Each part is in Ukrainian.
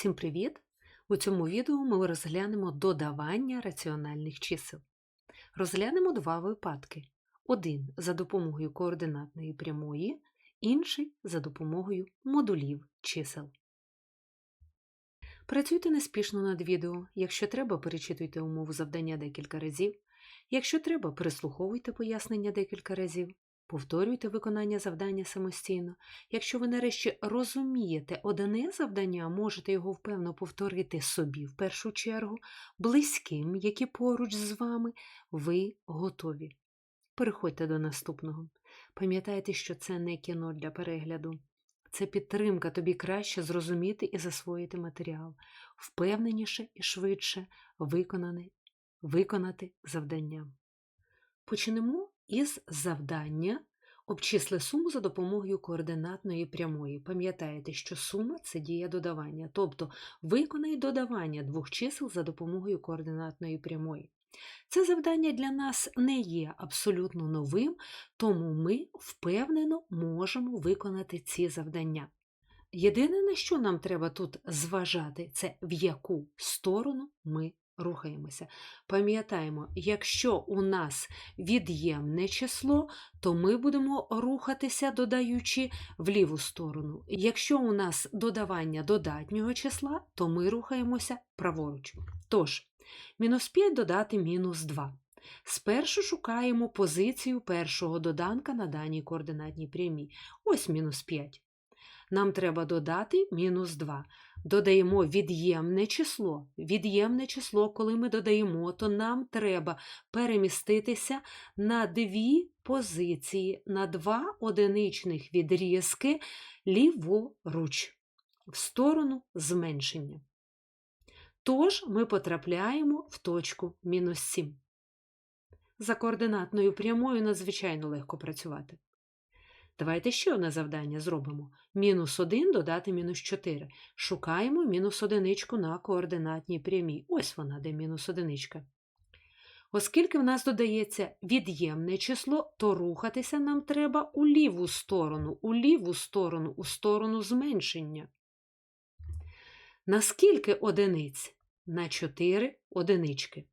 Всім привіт! У цьому відео ми розглянемо додавання раціональних чисел. Розглянемо два випадки: один за допомогою координатної прямої, інший за допомогою модулів чисел. Працюйте неспішно над відео. Якщо треба, перечитуйте умову завдання декілька разів. Якщо треба, переслуховуйте пояснення декілька разів. Повторюйте виконання завдання самостійно. Якщо ви нарешті розумієте одне завдання, можете його впевно повторити собі в першу чергу, близьким, які поруч з вами, ви готові. Переходьте до наступного. Пам'ятайте, що це не кіно для перегляду. Це підтримка тобі краще зрозуміти і засвоїти матеріал, впевненіше і швидше виконати, виконати завдання. Почнемо із завдання обчисли суму за допомогою координатної прямої. Пам'ятаєте, що сума це дія додавання, тобто виконай додавання двох чисел за допомогою координатної прямої. Це завдання для нас не є абсолютно новим, тому ми впевнено можемо виконати ці завдання. Єдине, на що нам треба тут зважати, це в яку сторону ми рухаємося. Пам'ятаємо, якщо у нас від'ємне число, то ми будемо рухатися, додаючи в ліву сторону. Якщо у нас додавання додатнього числа, то ми рухаємося праворуч. Тож, мінус 5 додати мінус 2. Спершу шукаємо позицію першого доданка на даній координатній прямій. Ось мінус 5. Нам треба додати мінус 2 додаємо від'ємне число. Від'ємне число, коли ми додаємо, то нам треба переміститися на дві позиції, на два одиничних відрізки ліворуч, в сторону зменшення. Тож ми потрапляємо в точку мінус 7. За координатною прямою надзвичайно легко працювати. Давайте ще одне завдання зробимо. Мінус 1 додати мінус 4. Шукаємо мінус одиничку на координатній прямій. Ось вона, де мінус одиничка. Оскільки в нас додається від'ємне число, то рухатися нам треба у ліву сторону, у ліву сторону, у сторону зменшення. На скільки одиниць? На 4 одинички.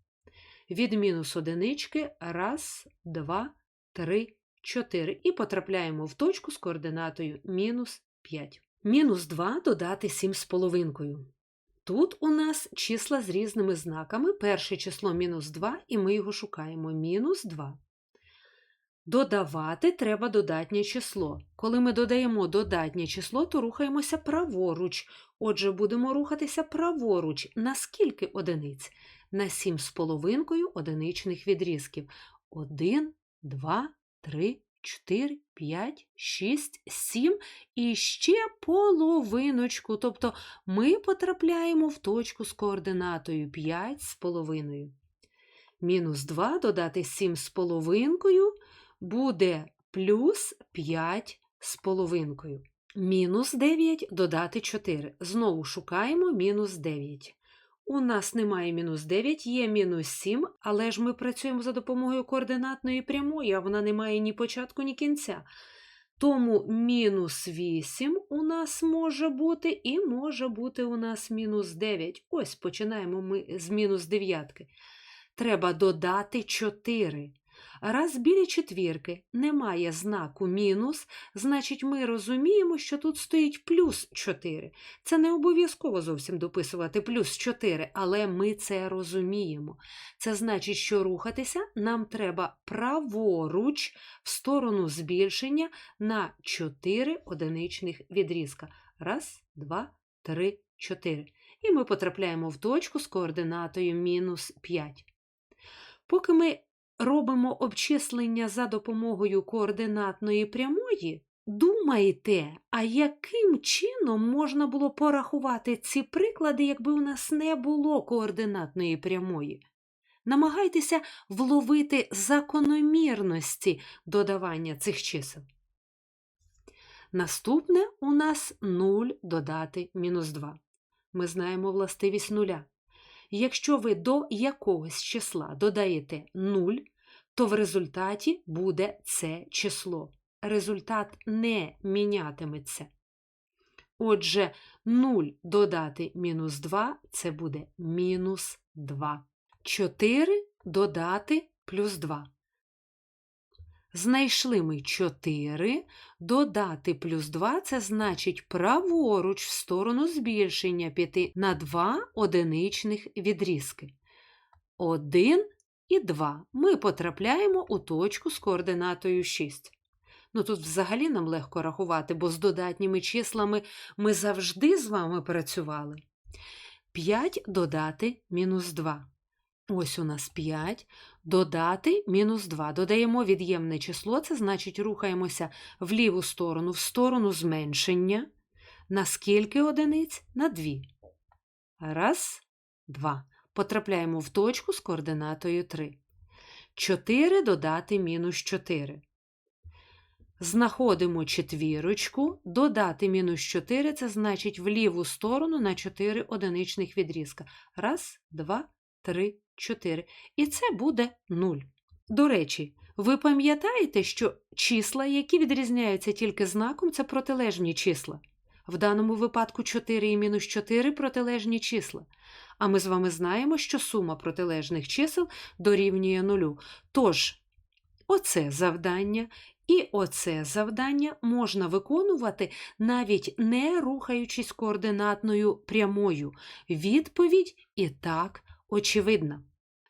Від мінус одинички раз, два, три, 4 і потрапляємо в точку з координатою мінус 5. Мінус 2 додати 7 з половинкою. Тут у нас числа з різними знаками. Перше число мінус 2, і ми його шукаємо мінус 2. Додавати треба додатнє число. Коли ми додаємо додатнє число, то рухаємося праворуч. Отже, будемо рухатися праворуч. На скільки одиниць? На 7 з половинкою одиничних відрізків. 1, 2, 3, 4, 5, 6, 7 і ще половиночку. Тобто ми потрапляємо в точку з координатою 5 з половиною. Мінус 2 додати 7 з половинкою буде плюс 5 з половинкою. Мінус 9 додати 4. Знову шукаємо мінус 9. У нас немає мінус 9, є мінус 7, але ж ми працюємо за допомогою координатної прямої, а вона не має ні початку, ні кінця. Тому мінус 8 у нас може бути, і може бути у нас мінус 9. Ось починаємо ми з мінус 9. Треба додати 4. Раз біля четвірки немає знаку мінус, значить ми розуміємо, що тут стоїть плюс 4. Це не обов'язково зовсім дописувати плюс 4, але ми це розуміємо. Це значить, що рухатися нам треба праворуч в сторону збільшення на 4 одиничних відрізка. Раз, два, три, чотири. І ми потрапляємо в точку з координатою мінус 5. Поки ми робимо обчислення за допомогою координатної прямої, думайте, а яким чином можна було порахувати ці приклади, якби у нас не було координатної прямої? Намагайтеся вловити закономірності додавання цих чисел. Наступне у нас 0 додати мінус 2. Ми знаємо властивість нуля. Якщо ви до якогось числа додаєте 0, то в результаті буде це число. Результат не мінятиметься. Отже, 0 додати мінус 2 це буде мінус 2. 4 додати плюс 2. Знайшли ми 4, додати плюс 2 це значить праворуч в сторону збільшення піти на 2 одиничних відрізки. 1 і 2. Ми потрапляємо у точку з координатою 6. Ну тут взагалі нам легко рахувати, бо з додатніми числами ми завжди з вами працювали. 5 додати мінус 2. Ось у нас 5. Додати мінус 2. Додаємо від'ємне число, це значить рухаємося в ліву сторону, в сторону зменшення. На скільки одиниць? На 2. Раз, два. Потрапляємо в точку з координатою 3. 4 додати мінус 4. Знаходимо четвірочку, додати мінус 4 це значить в ліву сторону на 4 одиничних відрізка. Раз, два, три, 4. І це буде 0. До речі, ви пам'ятаєте, що числа, які відрізняються тільки знаком, це протилежні числа. В даному випадку 4 і мінус 4 протилежні числа. А ми з вами знаємо, що сума протилежних чисел дорівнює нулю. Тож, оце завдання і оце завдання можна виконувати навіть не рухаючись координатною прямою. Відповідь і так очевидна.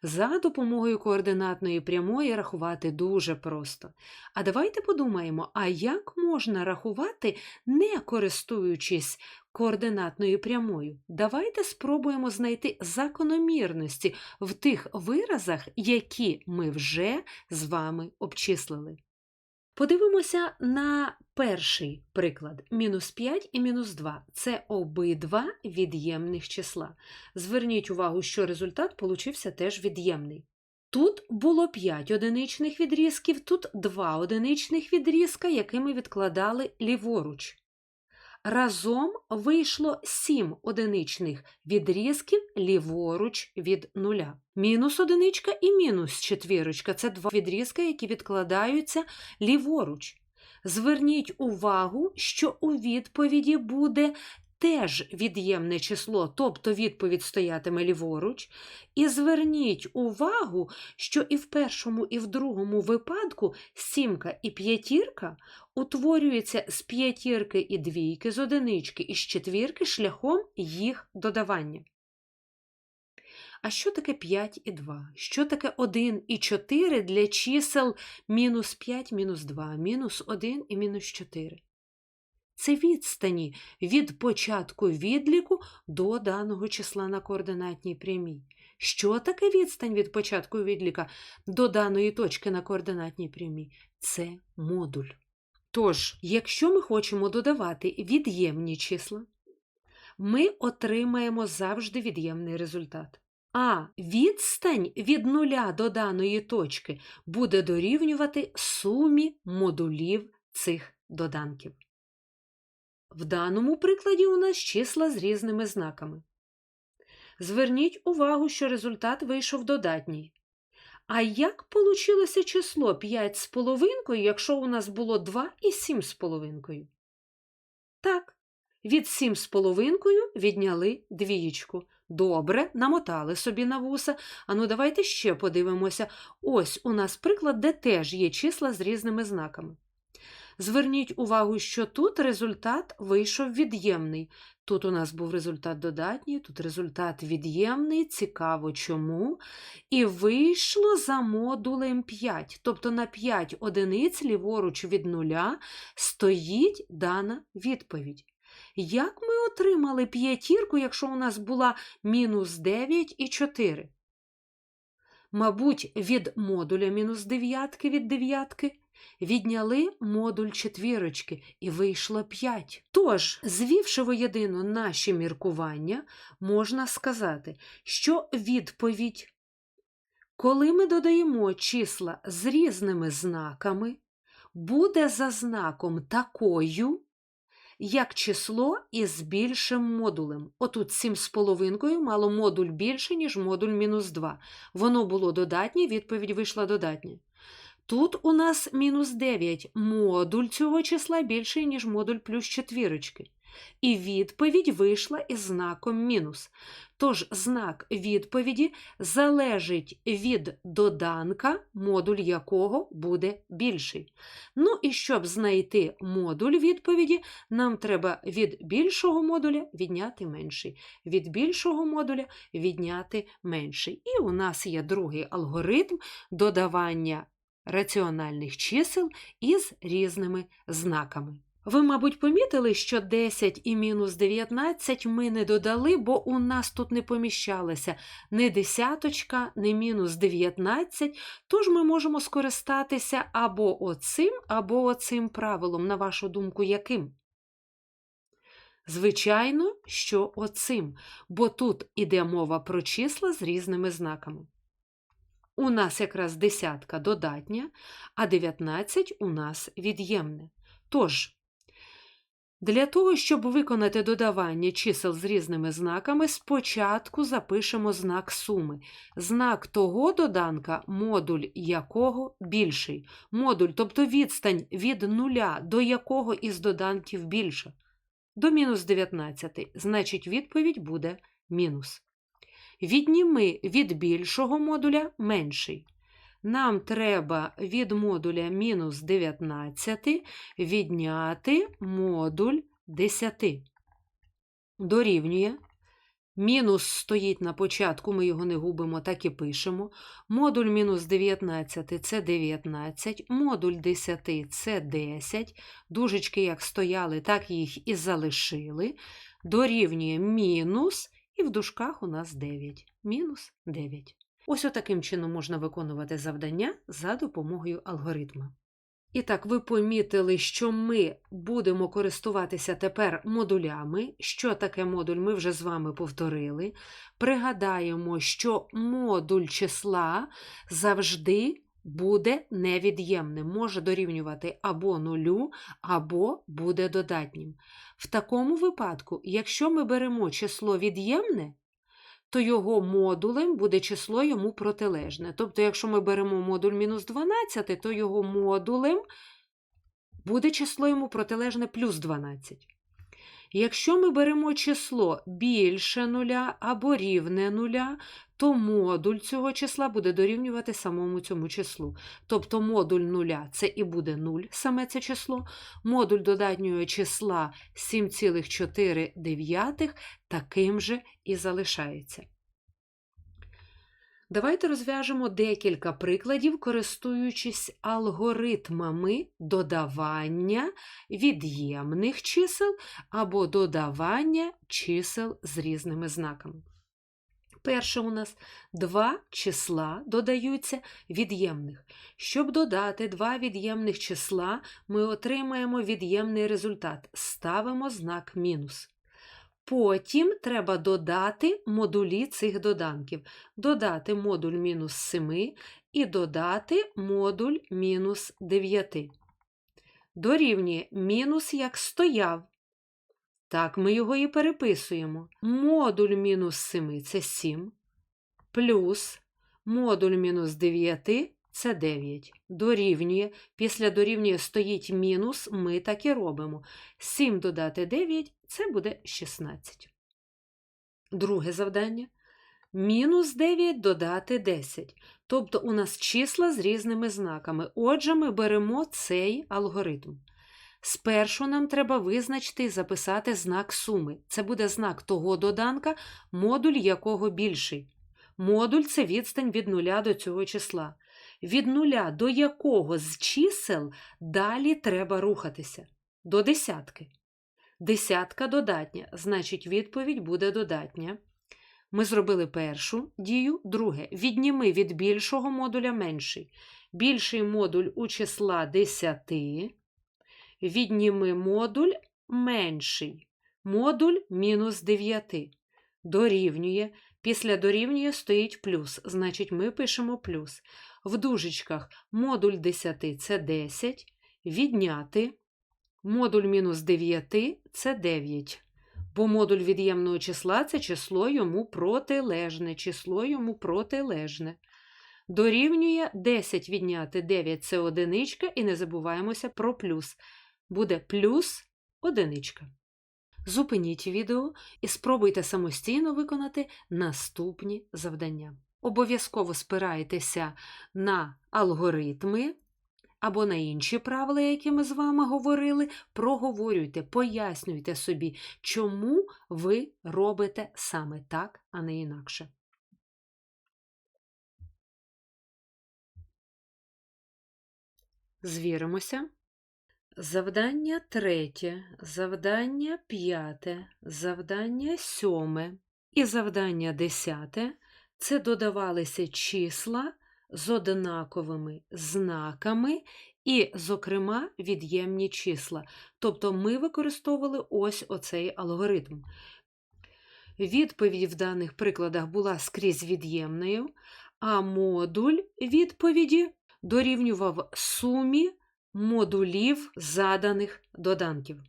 За допомогою координатної прямої рахувати дуже просто. А давайте подумаємо, а як можна рахувати, не користуючись координатною прямою? Давайте спробуємо знайти закономірності в тих виразах, які ми вже з вами обчислили. Подивимося на перший приклад: мінус 5 і мінус 2 це обидва від'ємних числа. Зверніть увагу, що результат получився теж від'ємний. Тут було 5 одиничних відрізків, тут 2 одиничних відрізка, які ми відкладали ліворуч. Разом вийшло 7 одиничних відрізків ліворуч від нуля. Мінус одиничка і мінус четвірочка це два відрізки, які відкладаються ліворуч. Зверніть увагу, що у відповіді буде теж від'ємне число, тобто відповідь стоятиме ліворуч. І зверніть увагу, що і в першому, і в другому випадку сімка і п'ятірка утворюються з п'ятірки і двійки, з одинички і з четвірки шляхом їх додавання. А що таке 5 і 2? Що таке 1 і 4 для чисел мінус 5, мінус 2, мінус 1 і мінус 4? Це відстані від початку відліку до даного числа на координатній прямій. Що таке відстань від початку відліка до даної точки на координатній прямій? Це модуль. Тож, якщо ми хочемо додавати від'ємні числа, ми отримаємо завжди від'ємний результат. А відстань від нуля до даної точки буде дорівнювати сумі модулів цих доданків. В даному прикладі у нас числа з різними знаками. Зверніть увагу, що результат вийшов додатній. А як получилося число 5 з половинкою, якщо у нас було 2 і 7 з половинкою? Так, від 7 з половинкою відняли двієчку. Добре, намотали собі на вуса. Ану, давайте ще подивимося. Ось у нас приклад, де теж є числа з різними знаками. Зверніть увагу, що тут результат вийшов від'ємний. Тут у нас був результат додатній, тут результат від'ємний, цікаво чому. І вийшло за модулем 5. Тобто на 5 одиниць ліворуч від нуля стоїть дана відповідь. Як ми отримали п'ятірку, якщо у нас була мінус 9 і 4? Мабуть, від модуля мінус дев'ятки від дев'ятки відняли модуль четвірочки і вийшло 5. Тож, звівши воєдино наші міркування, можна сказати, що відповідь, коли ми додаємо числа з різними знаками, буде за знаком такою, як число із більшим модулем. Отут 7,5 мало модуль більше, ніж модуль мінус 2. Воно було додатнє, відповідь вийшла додатня. Тут у нас мінус 9 модуль цього числа більший, ніж модуль плюс четвірочки. І відповідь вийшла із знаком мінус. Тож знак відповіді залежить від доданка, модуль якого буде більший. Ну і щоб знайти модуль відповіді, нам треба від більшого модуля відняти менший. Від більшого модуля відняти менший. І у нас є другий алгоритм додавання раціональних чисел із різними знаками. Ви, мабуть, помітили, що 10 і мінус 19 ми не додали, бо у нас тут не поміщалося ні десяточка, ні мінус 19, тож ми можемо скористатися або оцим, або оцим правилом, на вашу думку, яким? Звичайно, що оцим, бо тут іде мова про числа з різними знаками. У нас якраз десятка додатня, а 19 у нас від'ємне. Тож, для того, щоб виконати додавання чисел з різними знаками, спочатку запишемо знак суми. Знак того доданка, модуль якого більший. Модуль, тобто відстань від нуля до якого із доданків більша. До мінус 19, значить відповідь буде мінус. Відніми від більшого модуля менший. Нам треба від модуля мінус 19 відняти модуль 10. Дорівнює. Мінус стоїть на початку, ми його не губимо, так і пишемо. Модуль мінус 19 це 19, модуль 10 це 10. Дужечки як стояли, так їх і залишили. Дорівнює мінус, і в дужках у нас 9. Мінус 9. Ось отаким чином можна виконувати завдання за допомогою алгоритму. І так, ви помітили, що ми будемо користуватися тепер модулями. Що таке модуль, ми вже з вами повторили. Пригадаємо, що модуль числа завжди буде невід'ємним, може дорівнювати або нулю, або буде додатнім. В такому випадку, якщо ми беремо число від'ємне, то його модулем буде число йому протилежне. Тобто, якщо ми беремо модуль мінус 12, то його модулем буде число йому протилежне плюс 12. Якщо ми беремо число більше нуля або рівне нуля, то модуль цього числа буде дорівнювати самому цьому числу. Тобто модуль нуля це і буде 0, саме це число, модуль додатнього числа 7,4 таким же і залишається. Давайте розв'яжемо декілька прикладів, користуючись алгоритмами додавання від'ємних чисел або додавання чисел з різними знаками. Перше у нас два числа додаються від'ємних. Щоб додати два від'ємних числа, ми отримаємо від'ємний результат. Ставимо знак мінус. Потім треба додати модулі цих доданків. Додати модуль мінус 7 і додати модуль мінус 9. Дорівнює мінус як стояв. Так, ми його і переписуємо. Модуль мінус 7 це 7, плюс модуль мінус 9 це 9. Дорівнює. Після дорівнює стоїть мінус, ми так і робимо. 7 додати 9 це буде 16. Друге завдання. Мінус 9 додати 10. Тобто у нас числа з різними знаками. Отже, ми беремо цей алгоритм. Спершу нам треба визначити і записати знак суми. Це буде знак того доданка, модуль якого більший. Модуль це відстань від нуля до цього числа. Від нуля до якого з чисел далі треба рухатися? До десятки. Десятка додатня, значить, відповідь буде додатня. Ми зробили першу дію, друге. Відніми від більшого модуля менший. Більший модуль у числа 10. Відніми модуль менший. Модуль мінус 9. Дорівнює. Після дорівнює стоїть плюс, значить, ми пишемо плюс. В дужечках модуль 10 це 10. Відняти. Модуль мінус 9 це 9. Бо модуль від'ємного числа це число йому протилежне. Число йому протилежне. Дорівнює 10 відняти 9 це одиничка, і не забуваємося про плюс. Буде плюс одиничка. Зупиніть відео і спробуйте самостійно виконати наступні завдання. Обов'язково спирайтеся на алгоритми або на інші правила, які ми з вами говорили. Проговорюйте, пояснюйте собі, чому ви робите саме так, а не інакше. Звіримося. Завдання третє, завдання п'яте, завдання сьоме і завдання десяте це додавалися числа з однаковими знаками і, зокрема, від'ємні числа. Тобто ми використовували ось оцей алгоритм. Відповідь в даних прикладах була скрізь від'ємною, а модуль відповіді дорівнював сумі модулів заданих доданків.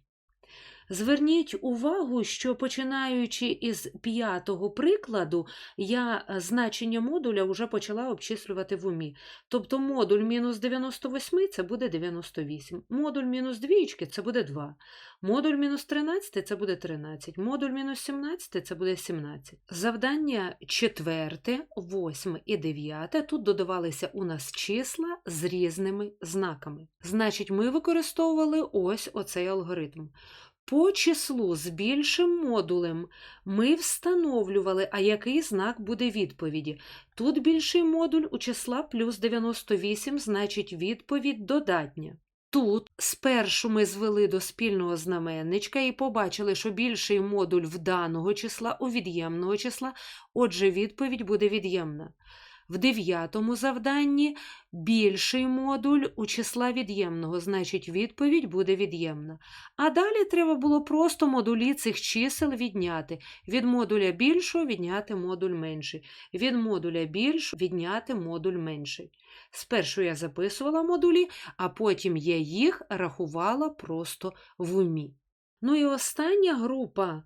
Зверніть увагу, що починаючи із п'ятого прикладу, я е, значення модуля вже почала обчислювати в умі. Тобто модуль мінус 98 це буде 98, модуль мінус двічки це буде 2, модуль мінус 13 це буде 13, модуль мінус 17 це буде 17. Завдання четверте, восьме і дев'яте тут додавалися у нас числа з різними знаками. Значить, ми використовували ось оцей алгоритм. По числу з більшим модулем ми встановлювали, а який знак буде відповіді. Тут більший модуль у числа плюс 98, значить відповідь додатня. Тут спершу ми звели до спільного знаменничка і побачили, що більший модуль в даного числа у від'ємного числа, отже, відповідь буде від'ємна. В дев'ятому завданні більший модуль у числа від'ємного, значить відповідь буде від'ємна. А далі треба було просто модулі цих чисел відняти. Від модуля більшого відняти модуль менший. Від модуля більшого відняти модуль менший. Спершу я записувала модулі, а потім я їх рахувала просто в умі. Ну і остання група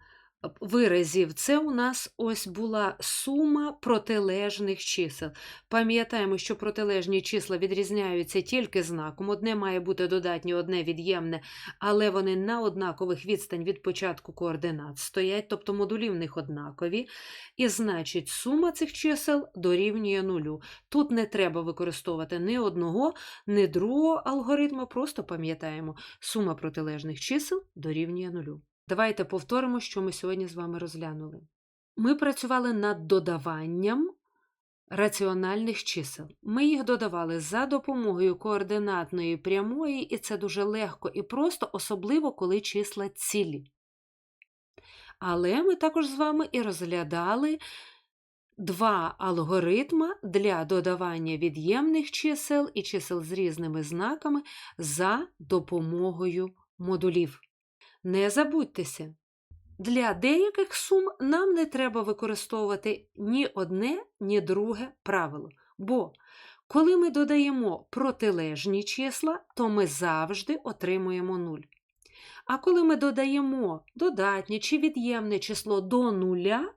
виразів це у нас ось була сума протилежних чисел. Пам'ятаємо, що протилежні числа відрізняються тільки знаком. Одне має бути додатнє, одне від'ємне, але вони на однакових відстань від початку координат стоять, тобто модулі в них однакові. І значить, сума цих чисел дорівнює нулю. Тут не треба використовувати ні одного, ні другого алгоритму, просто пам'ятаємо, сума протилежних чисел дорівнює нулю. Давайте повторимо, що ми сьогодні з вами розглянули. Ми працювали над додаванням раціональних чисел. Ми їх додавали за допомогою координатної прямої, і це дуже легко і просто, особливо коли числа цілі. Але ми також з вами і розглядали два алгоритми для додавання від'ємних чисел і чисел з різними знаками за допомогою модулів. Не забудьтеся, для деяких сум нам не треба використовувати ні одне, ні друге правило. Бо коли ми додаємо протилежні числа, то ми завжди отримуємо нуль. А коли ми додаємо додатнє чи від'ємне число до нуля,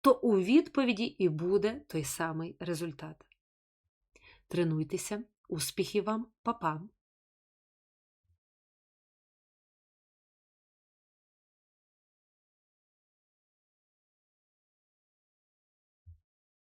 то у відповіді і буде той самий результат. Тренуйтеся, успіхів вам, папа!